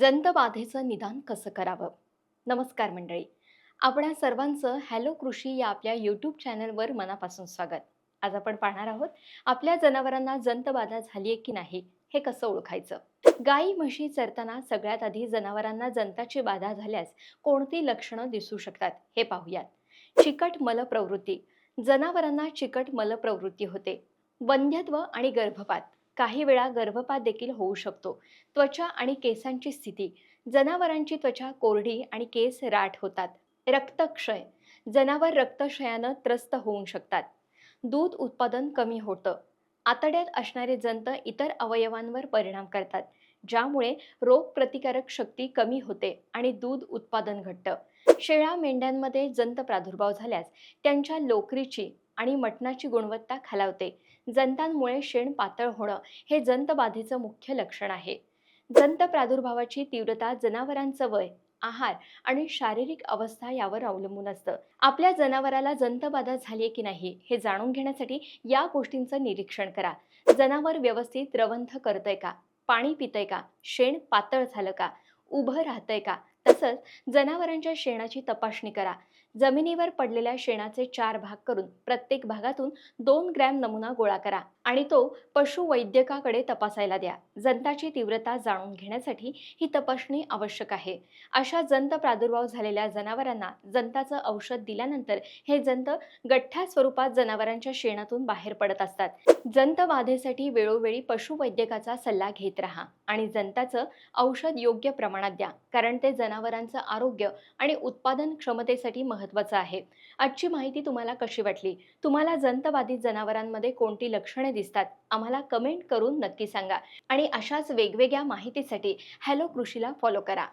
जंतबाधेचं निदान कसं करावं? नमस्कार मंडळी. आपणा सर्वांचं हॅलो कृषी या आपल्या यूट्यूब चॅनलवर मनापासून स्वागत. आज आपण पाहणार आहोत आपल्या जनावरांना जंतबाधा झाली आहे की नाही हे कसं ओळखायचं? गाई म्हशी चरताना सगळ्यात आधी जनावरांना जंताची बाधा झाल्यास कोणती लक्षणं दिसू शकतात हे पाहूयात. चिकट मलप्रवृत्ती. जनावरांना चिकट मलप्रवृत्ती होते. वंध्यत्व आणि गर्भपात. काही वेळा गर्भपात देखील होऊ शकतो. त्वचा आणि केसांची स्थिती. जनावरांची त्वचा कोरडी आणि केस राठ होतात. रक्तक्षय. जनावर रक्तक्षयानं त्रस्त होऊ शकतात. दूध उत्पादन कमी होतं. आतड्यात असणारे जंत इतर अवयवांवर परिणाम करतात ज्यामुळे रोगप्रतिकारक शक्ती कमी होते आणि दूध उत्पादन घटतं. शेळ्या मेंढ्यांमध्ये जंत प्रादुर्भाव झाल्यास त्यांच्या लोकरीची आणि मटणाची गुणवत्ता खालावते. जंतांमुळे शेण पातळ होणं हे जंतबाधेचं मुख्य लक्षण आहे. जंत प्रादुर्भावाची तीव्रता जनावरांचं वय आहार आणि शारीरिक अवस्था यावर अवलंबून असतं. आपल्या जनावराला जंतबाधा झाली की नाही हे जाणून घेण्यासाठी या गोष्टींचं निरीक्षण करा. जनावर व्यवस्थित रवंथ करतंय का? पाणी पितंय का? शेण पातळ झालं का? उभं राहतंय का? तसंच जनावरांच्या शेणाची तपासणी करा. जमिनीवर पडलेल्या शेणाचे चार भाग करून प्रत्येक भागातून दोन ग्रॅम नमुना गोळा करा आणि तो पशुवैद्यकाकडे तपासायला द्या. जंताची तीव्रता जाणून घेण्यासाठी ही तपासणी आवश्यक आहे. अशा जंत प्रादुर्भाव झालेल्या जनावरांना जंताचं औषध दिल्यानंतर हे जंत गठ्ठ्या स्वरूपात जनावरांच्या शेणातून बाहेर पडत असतात. जंत बाधेसाठी वेळोवेळी पशुवैद्यकाचा सल्ला घेत राहा आणि जंताचं औषध योग्य प्रमाणात द्या कारण ते जन जनावरांचं आरोग्य आणि उत्पादन क्षमतेसाठी महत्त्वाचं आहे. आजची माहिती तुम्हाला कशी वाटली? तुम्हाला जंतबाधित जनावरांमध्ये कोणती लक्षणे दिसतात? आम्हाला कमेंट करून नक्की सांगा. आणि अशाच वेगवेगळ्या माहितीसाठी हॅलो कृषीला फॉलो करा.